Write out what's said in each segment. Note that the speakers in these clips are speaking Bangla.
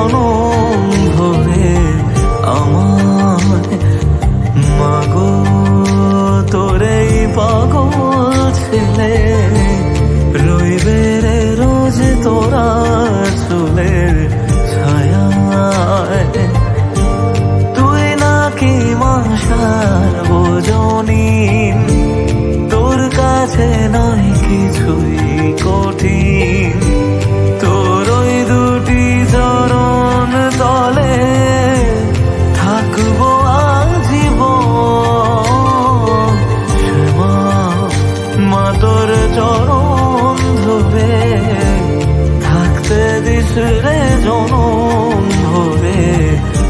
জনম ভরে আমার। মাগো, তোরে পাগল ছেলে, রইবে রে রোজ তোরা চুলের ছায়া তুই নাকি মাসার বোজনী তোর কাছে নাই কিছুই। তোর চরণ ধরে থাকতে দিস রে জনম ধরে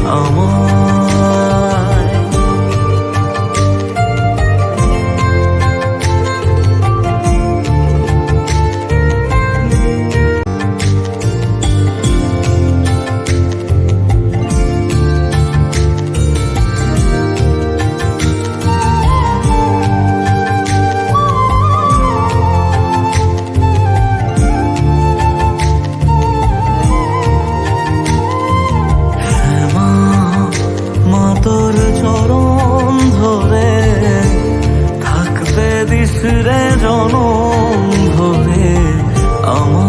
আমায় মন আমার